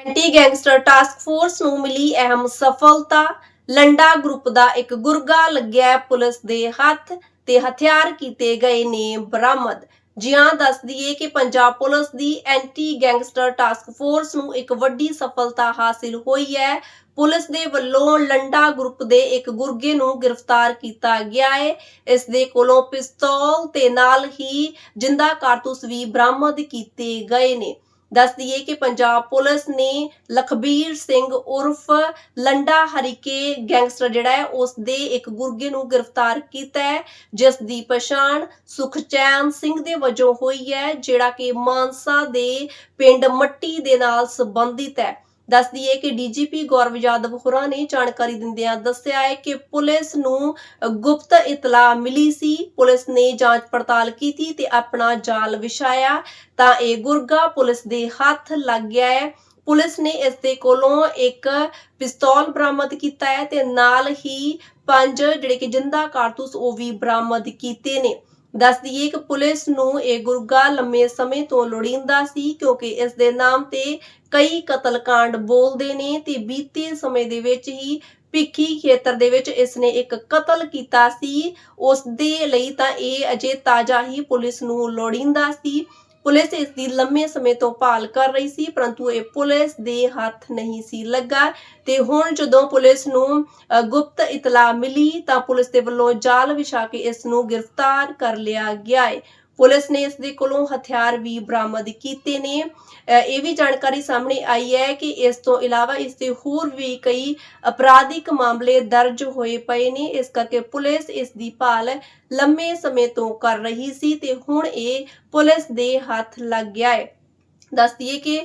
Anti gangster task force ਨੂੰ ਮਿਲੀ ਅਹਿਮ ਸਫਲਤਾ। ਲੰਡਾ ਗਰੁੱਪ ਦਾ ਇੱਕ ਗੁਰਗਾ ਲੱਗਿਆ ਪੁਲਿਸ ਦੇ ਹੱਥ ਤੇ ਹਥਿਆਰ ਕੀਤੇ ਗਏ ਨੇ ਬਰਾਮਦ। ਜਿਹਾਂ ਦੱਸ ਦਈਏ ਕਿ ਪੰਜਾਬ ਪੁਲਿਸ ਦੀ ਐਂਟੀ ਗੈਂਗਸਟਰ ਟਾਸਕ ਫੋਰਸ ਨੂੰ ਇੱਕ ਵੱਡੀ ਸਫਲਤਾ ਹਾਸਿਲ ਹੋਈ ਹੈ। ਪੁਲਿਸ ਦੇ ਵੱਲੋਂ ਲੰਡਾ ਗਰੁੱਪ ਦੇ ਇੱਕ ਗੁਰਗੇ ਨੂੰ ਗ੍ਰਿਫਤਾਰ ਕੀਤਾ ਗਿਆ ਹੈ। ਇਸ ਦੇ ਕੋਲੋਂ ਪਿਸਤੌਲ ਤੇ ਨਾਲ ਹੀ ਜਿੰਦਾ ਕਾਰਤੂਸ ਵੀ ਬਰਾਮਦ ਕੀਤੇ ਗਏ ਨੇ। ਦੱਸ ਦਈਏ ਕਿ ਪੰਜਾਬ ਪੁਲਿਸ ਨੇ ਲਖਬੀਰ ਸਿੰਘ ਉਰਫ ਲੰਡਾ ਹਰੀਕੇ ਗੈਂਗਸਟਰ ਜਿਹੜਾ ਹੈ ਉਸ ਦੇ ਇੱਕ ਗੁਰਗੇ ਨੂੰ ਗ੍ਰਿਫਤਾਰ ਕੀਤਾ ਹੈ ਜਿਸ ਦੀ ਪਛਾਣ ਸੁਖਚੈਨ ਸਿੰਘ ਦੇ ਵਜੋਂ ਹੋਈ ਹੈ, ਜਿਹੜਾ ਕਿ ਮਾਨਸਾ ਦੇ ਪਿੰਡ ਮੱਟੀ ਦੇ ਨਾਲ ਸੰਬੰਧਿਤ ਹੈ। ਦੱਸ ਦਈਏ ਕਿ ਡੀਜੀਪੀ ਗੌਰਵ ਯਾਦਵ ਹੋਰਾਂ ਨੇ ਜਾਣਕਾਰੀ ਦਿੰਦਿਆਂ ਦੱਸਿਆ ਹੈ ਕਿ ਪੁਲਿਸ ਨੂੰ ਗੁਪਤ ਇਤਲਾ ਮਿਲੀ ਸੀ। ਪੁਲਿਸ ਨੇ ਜਾਂਚ ਪੜਤਾਲ ਕੀਤੀ ਤੇ ਆਪਣਾ ਜਾਲ ਵਿਛਾਇਆ। ਤਾਂ ਇਹ ਗੁਰਗਾ ਪੁਲਿਸ ਦੇ ਹੱਥ ਲੱਗ ਗਿਆ ਹੈ। ਪੁਲਿਸ ਨੇ ਇਸ ਦੇ ਕੋਲੋਂ ਇੱਕ ਪਿਸਤੌਲ ਬਰਾਮਦ ਕੀਤਾ ਹੈ ਤੇ ਨਾਲ ਹੀ ਪੰਜ ਜਿਹੜੇ ਕਿ ਜਿੰਦਾ ਕਾਰਤੂਸ ਉਹ ਵੀ ਬਰਾਮਦ ਕੀਤੇ ਨੇ। ਦੱਸ ਦਈਏ ਕਿ ਪੁਲਿਸ ਨੂੰ ਇਹ ਗੁਰਗਾ ਲੰਮੇ ਸਮੇਂ ਤੋਂ ਲੋੜੀਂਦਾ ਸੀ ਕਿਉਂਕਿ ਇਸ ਦੇ ਨਾਮ ਤੇ ਕਈ ਕਤਲकांड ਬੋਲਦੇ ਨੇ ਤੇ ਬੀਤੇ ਸਮੇਂ ਦੇ ਵਿੱਚ ਹੀ ਭਿੱਖੀ ਖੇਤਰ ਦੇ ਵਿੱਚ ਇਸ ਨੇ ਇੱਕ ਕਤਲ ਕੀਤਾ ਸੀ। ਉਸ ਦੇ ਲਈ ਤਾਂ ਇਹ ਅਜੇ ਤਾਜ਼ਾ ਹੀ ਪੁਲਿਸ ਨੂੰ ਲੋੜੀਂਦਾ ਸੀ। ਪੁਲਿਸ ਇਸ ਦੀ ਲੰਮੇ ਸਮੇਂ ਤੋਂ ਭਾਲ ਕਰ ਰਹੀ ਸੀ, ਪਰੰਤੂ ਇਹ ਪੁਲਿਸ ਦੇ ਹੱਥ ਨਹੀਂ ਸੀ ਲੱਗਾ। ਤੇ ਹੁਣ ਜਦੋਂ ਪੁਲਿਸ ਨੂੰ ਗੁਪਤ ਇਤਲਾ ਮਿਲੀ, ਤਾਂ ਪੁਲਿਸ ਦੇ ਵੱਲੋਂ ਜਾਲ ਵਿਛਾ ਕੇ ਇਸ ਨੂੰ ਗ੍ਰਿਫਤਾਰ ਕਰ ਲਿਆ ਗਿਆ ਹੈ। ਪੁਲਿਸ ਨੇ ਇਸ ਦੇ ਕੋਲੋਂ ਹਥਿਆਰ ਵੀ ਬਰਾਮਦ ਕੀਤੇ ਨੇ। ਇਹ ਵੀ ਜਾਣਕਾਰੀ ਸਾਹਮਣੇ ਆਈ ਹੈ ਕਿ ਇਸ ਤੋਂ ਇਲਾਵਾ ਇਸ ਦੇ ਹੋਰ ਵੀ ਕਈ ਅਪਰਾਧਿਕ ਮਾਮਲੇ ਦਰਜ ਹੋਏ ਪਏ ਨੇ। ਇਸ ਕਰਕੇ ਪੁਲਿਸ ਇਸ ਦੀ ਭਾਲ ਲੰਮੇ ਸਮੇਂ ਤੋਂ ਕਰ ਰਹੀ ਸੀ ਤੇ ਹੁਣ ਇਹ ਪੁਲਿਸ ਦੇ ਹੱਥ ਲੱਗ ਗਿਆ ਹੈ। ਦੱਸ ਕਿ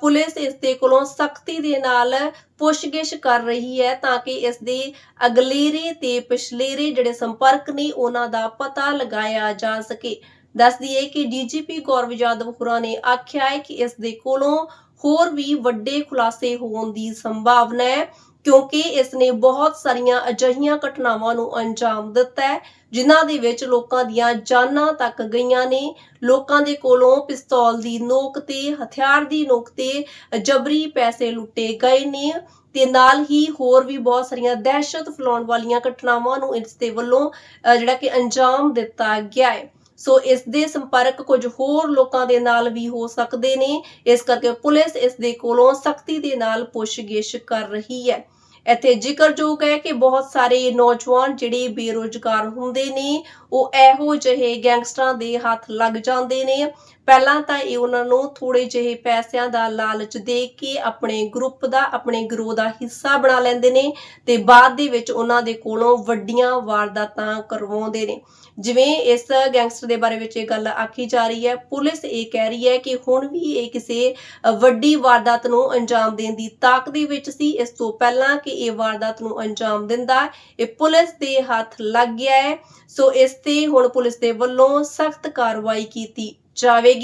ਪੁਲਿਸ ਇਸ ਦੇ ਕੋਲੋਂ ਸਖਤੀ ਦੇ ਨਾਲ ਪੁੱਛਗਿੱਛ ਕਰ ਰਹੀ ਹੈ ਤਾਂ ਕਿ ਇਸ ਦੇ ਅਗਲੇਰੇ ਤੇ ਪਿਛਲੇਰੇ ਜਿਹੜੇ ਸੰਪਰਕ ਨੇ, ਉਹਨਾਂ ਦਾ ਪਤਾ ਲਗਾਇਆ ਜਾ ਸਕੇ। ਦੱਸ ਦਈਏ ਕਿ ਡੀਜੀਪੀ ਗੌਰਵ ਯਾਦਵ ਹੋਰਾਂ ਨੇ ਆਖਿਆ ਹੈ ਕਿ ਇਸ ਦੇ ਕੋਲੋਂ ਹੋਰ ਵੀ ਵੱਡੇ ਖੁਲਾਸੇ ਹੋਣ ਦੀ ਸੰਭਾਵਨਾ ਹੈ, ਕਿਉਂਕਿ ਇਸ ਨੇ ਬਹੁਤ ਸਾਰੀਆਂ ਅਜਿਹੀਆਂ ਘਟਨਾਵਾਂ ਨੂੰ ਅੰਜਾਮ ਦਿੱਤਾ ਹੈ, ਜਿਨ੍ਹਾਂ ਦੇ ਵਿੱਚ ਲੋਕਾਂ ਦੀਆਂ ਜਾਨਾਂ ਤੱਕ ਗਈਆਂ ਨੇ। ਲੋਕਾਂ ਦੇ ਕੋਲੋਂ ਪਿਸਤੌਲ ਦੀ ਨੋਕ ਤੇ, ਹਥਿਆਰ ਦੀ ਨੋਕ ਤੇ ਜਬਰੀ ਪੈਸੇ ਲੁੱਟੇ ਗਏ ਨੇ ਤੇ ਨਾਲ ਹੀ ਹੋਰ ਵੀ ਬਹੁਤ ਸਾਰੀਆਂ ਦਹਿਸ਼ਤ ਫੈਲਾਉਣ ਵਾਲੀਆਂ ਘਟਨਾਵਾਂ ਨੂੰ ਇਸ ਦੇ ਵੱਲੋਂ ਜਿਹੜਾ ਕਿ ਅੰਜਾਮ ਦਿੱਤਾ ਗਿਆ ਹੈ। ਸੋ ਇਸ ਦੇ ਸੰਪਰਕ ਕੁਝ ਹੋਰ ਲੋਕਾਂ ਦੇ ਨਾਲ ਵੀ ਹੋ ਸਕਦੇ ਨੇ। ਇਸ ਕਰਕੇ ਪੁਲਿਸ ਇਸ ਦੇ ਕੋਲੋਂ ਸਖਤੀ ਦੇ ਨਾਲ ਪੁੱਛਗਿੱਛ ਕਰ ਰਹੀ ਹੈ। ਇੱਥੇ ਜ਼ਿਕਰਯੋਗ ਹੈ ਕਿ ਬਹੁਤ ਸਾਰੇ ਨੌਜਵਾਨ ਜਿਹੜੇ ਬੇਰੋਜ਼ਗਾਰ ਹੁੰਦੇ ਨੇ, ਉਹ ਇਹੋ ਜਿਹੇ ਗੈਂਗਸਟਰਾਂ ਦੇ ਹੱਥ ਲੱਗ ਜਾਂਦੇ ਨੇ। ਪਹਿਲਾਂ ਤਾਂ ਇਹ ਉਹਨਾਂ ਨੂੰ ਥੋੜੇ ਜਿਹੇ ਪੈਸਿਆਂ ਦਾ ਲਾਲਚ ਦੇ ਕੇ ਆਪਣੇ ਗਰੁੱਪ ਦਾ, ਆਪਣੇ ਗਰੋਹ ਦਾ ਹਿੱਸਾ ਬਣਾ ਲੈਂਦੇ ਨੇ ਤੇ ਬਾਅਦ ਦੇ ਵਿੱਚ ਉਹਨਾਂ ਦੇ ਕੋਲੋਂ ਵੱਡੀਆਂ ਵਾਰਦਾਤਾਂ ਕਰਵਾਉਂਦੇ ਨੇ। ਜਿਵੇਂ ਇਸ ਗੈਂਗਸਟਰ ਦੇ ਬਾਰੇ ਵਿੱਚ ਇਹ ਗੱਲ ਆਖੀ ਜਾ ਰਹੀ ਹੈ, ਪੁਲਿਸ ਇਹ ਕਹਿ ਰਹੀ ਹੈ ਕਿ ਹੁਣ ਵੀ ਇਹ ਕਿਸੇ ਵੱਡੀ ਵਾਰਦਾਤ ਨੂੰ ਅੰਜਾਮ ਦੇਣ ਦੀ ਤਾਕ ਦੇ ਵਿੱਚ ਸੀ। ਇਸ ਤੋਂ ਪਹਿਲਾਂ ਕਿ ਇਹ ਵਾਰਦਾਤ ਨੂੰ ਅੰਜਾਮ ਦਿੰਦਾ, ਇਹ ਪੁਲਿਸ ਦੇ ਹੱਥ ਲੱਗ ਗਿਆ ਹੈ। ਸੋ ਇਸ ਤੇ ਹੁਣ ਪੁਲਿਸ ਦੇ ਵੱਲੋਂ ਸਖਤ ਕਾਰਵਾਈ ਕੀਤੀ જાવેગી